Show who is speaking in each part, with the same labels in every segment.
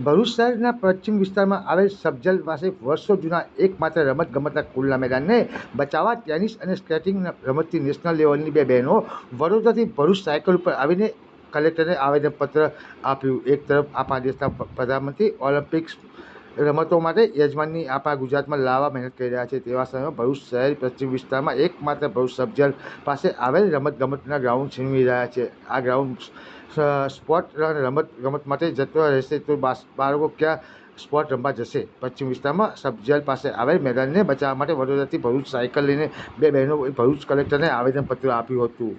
Speaker 1: ભરૂચ શહેરના પશ્ચિમ વિસ્તારમાં આવેલ સબજલ પાસે વર્ષો જૂના એકમાત્ર રમત ગમતના ખુલ્લા મેદાનને બચાવવા ટેનિસ અને સ્કેટિંગ રમતથી નેશનલ લેવલની બે બહેનો વડોદરાથી ભરૂચ સાયકલ ઉપર આવીને કલેક્ટરને આવેદનપત્ર આપ્યું. એક તરફ આપણા દેશના પ્રધાનમંત્રી ઓલિમ્પિક્સ રમતો માટે યજમાનની આપણા ગુજરાતમાં લાવવા મહેનત કરી રહ્યા છે. તેવા સમયમાં ભરૂચ શહેર પશ્ચિમ વિસ્તારમાં એકમાત્ર ભરૂચ સબજલ પાસે આવેલ રમત ગમતના ગ્રાઉન્ડ છીનવી રહ્યા છે. આ ગ્રાઉન્ડ સ્પોર્ટ રમત ગમત માટે જતો રહેશે તો બાળકો ક્યાં સ્પોર્ટ રમવા જશે? પશ્ચિમ વિસ્તારમાં સબજેલ પાસે આવેલ મેદાનને બચાવવા માટે વડોદરાથી ભરૂચ સાયકલ લઈને બે બહેનો ભરૂચ કલેક્ટરને આવેદનપત્ર આપ્યું હતું.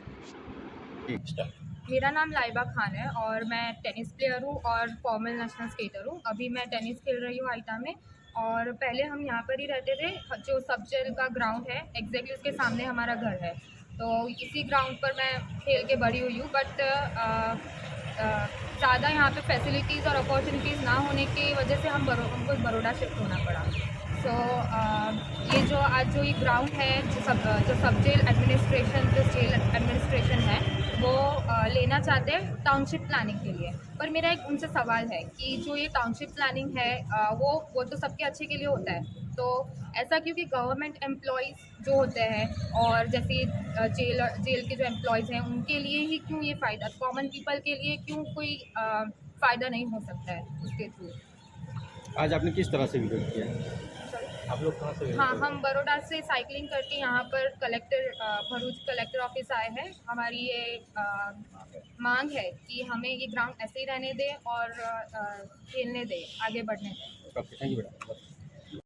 Speaker 2: मेरा नाम लाइबा खान है और मैं टेनिस प्लेयर हूँ और फॉर्मल नेशनल स्केटर हूँ। अभी मैं टेनिस खेल रही हूँ आइटा में और पहले हम यहाँ पर ही रहते थे जो सब जेल का ग्राउंड है एग्जैक्टली उसके सामने हमारा घर है। तो इसी ग्राउंड पर मैं खेल के बड़ी हुई हूँ बट ज़्यादा यहाँ पे फैसिलिटीज़ और अपॉर्चुनिटीज़ ना होने की वजह से हम बरो हमको बड़ोड़ा शिफ्ट होना पड़ा। सो so, ये जो आज जो ये ग्राउंड है जो सब जो सब जेल एडमिनिस्ट्रेशन जो जेल एडमिनिस्ट्रेशन है वो लेना चाहते हैं टाउनशिप प्लानिंग के लिए। पर मेरा एक उनसे सवाल है कि जो ये टाउनशिप प्लानिंग है वो वो तो सबके अच्छे के लिए होता है। तो ऐसा क्योंकि गवर्नमेंट एम्प्लॉयज़ जो होते हैं और जैसे जेल जेल के जो एम्प्लॉयज़ हैं, उनके लिए ही क्यों ये फ़ायदा कॉमन पीपल के लिए क्यों कोई फ़ायदा नहीं हो सकता है उसके थ्रू?
Speaker 3: आज आपने किस तरह से विरोध किया? आप लोग कहाँ से
Speaker 2: हाँ हम बड़ोड़ा से साइकिलिंग करके यहाँ पर कलेक्टर भरूच कलेक्टर ऑफ़िस आए हैं। हमारी ये आ, मांग है कि हमें ये ग्राउंड ऐसे ही रहने दें और खेलने दें आगे बढ़ने दें।
Speaker 3: थैंक यू बेटा